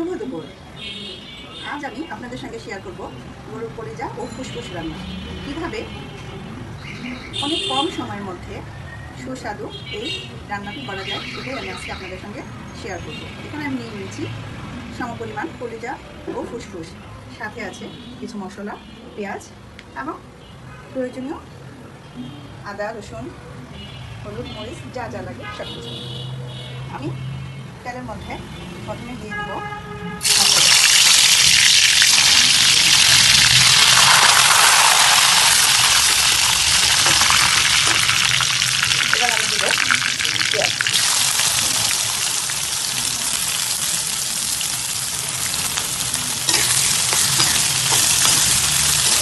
শুভ দুপুর আজ আমি আপনাদের সঙ্গে শেয়ার করব গরুর কলিজা ও ফুসফুস রান্না। কীভাবে অনেক কম সময়ের মধ্যে সুস্বাদু এই রান্নাটি করা যায় সেটাই আমি আজকে আপনাদের সঙ্গে শেয়ার করব। এখানে আমি নিয়ে নিয়েছি সমপরিমাণ কলিজা ও ফুসফুস। সাথে আছে কিছু মশলা, পেঁয়াজ এবং প্রয়োজনীয় আদা, রসুন, হলুদ, মরিচ যা যা লাগে সব কিছু আমি তেলের মধ্যে প্রথমে দিয়ে দেবো মশলা। এবার আমি দেবো পেঁয়াজ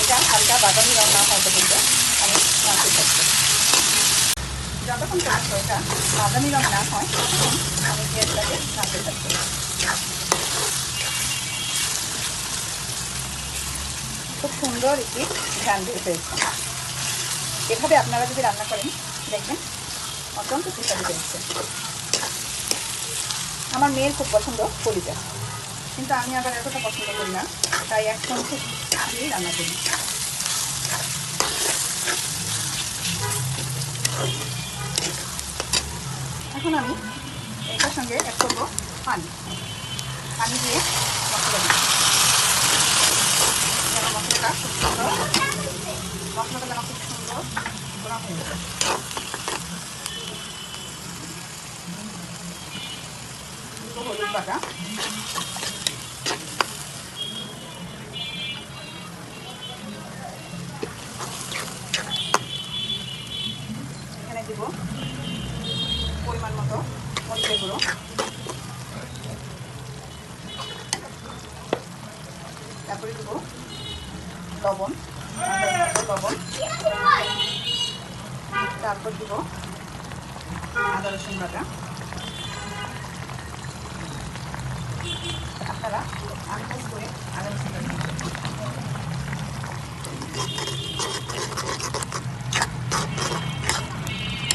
এটা হালকা বাদামি রং না হয় পর্যন্ত আমি নাড়তে থাকব যতক্ষণ পর্যন্ত এটা বাদামি রং না হয় তখন আমি পেঁয়াজটাকে নাড়তে থাকব খুব সুন্দর একটি ঘ্রাণ বের হয়েছে। এভাবে আপনারা যদি রান্না করেন, দেখবেন অত্যন্ত সুস্বাদু হয়েছে। আমার মেয়ের খুব পছন্দ কলিজা। কিন্তু আমি আবার এতটা পছন্দ করি না, তাই এক চামচ দিয়েই রান্না করি। এখন আমি এটার সঙ্গে এক করব পানি। পানি দিয়ে মশলা দিই খুব সুন্দর। মশলাটা যেন খুব দিব পরিমাণ মতো মরিচের গুঁড়ো। তারপরে দিব লবণ লবণ, তারপর দিব আদা রসুন বাটা আপনারা করে আদা রসুন।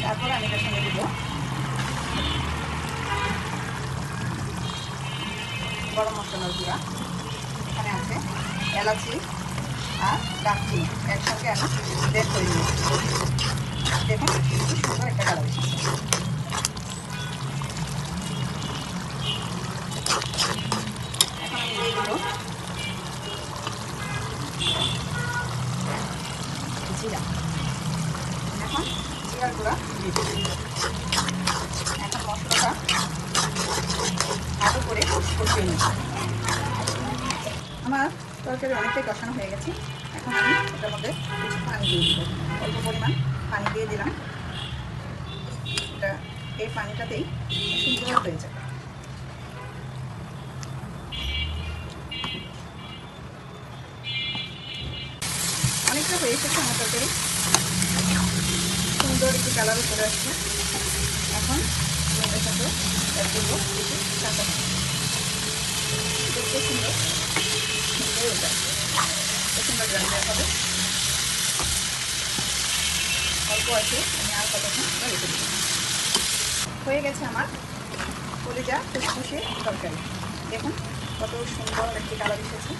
তারপর আমি এটার দিব গরম মশলার গুঁড়া এখানে আছে এলাচি আর দারচিনি একসঙ্গে আমি বের করে নিয়েছি দেখুন খুব সুন্দর একটা এখন আমি জিরা। এখন জিরার গুঁড়া দিয়ে এখন করে কষিয়ে আমার তরকারি অনেকটাই কষানো হয়ে গেছে। এখন আমি এটার মধ্যে কিছু পানি দিয়ে দিব। অল্প পরিমাণ পানি দিয়ে দিলাম। এটা, এই পানিটাতেই সুন্দর হয়ে যাবে। অনেকটা হয়ে এসেছে আমার তরকারি। সুন্দর একটু কালারও চলে আসছে। এখন এটার সাথে করব কিছু কাঁচা দেখতে সুন্দর। অল্প আছে আমি আর কতক্ষণ রেখে দিই হয়ে গেছে আমার কলিজা ফুসফুসে তরকারি। দেখুন কত সুন্দর একটি কালার এসেছে।